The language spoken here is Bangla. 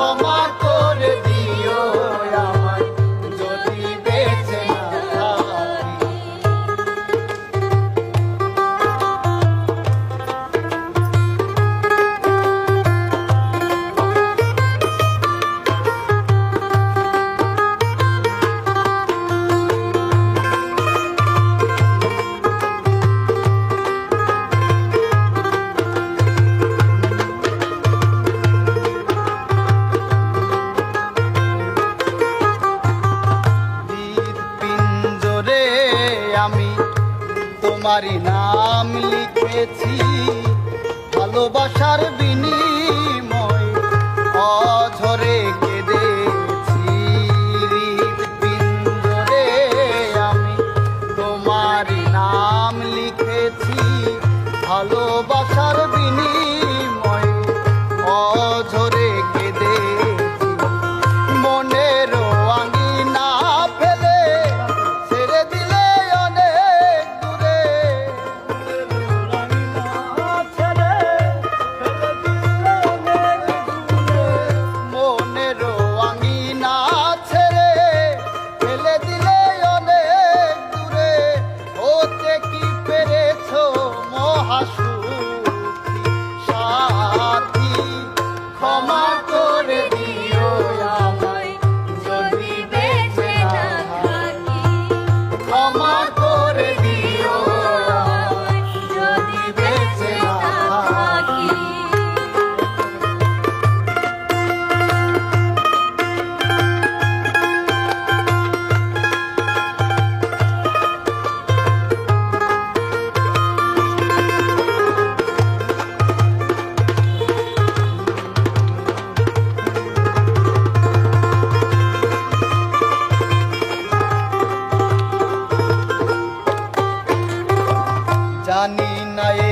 for তোমারই নাম লিখেছি ভালোবাসার বিনিময় জানি না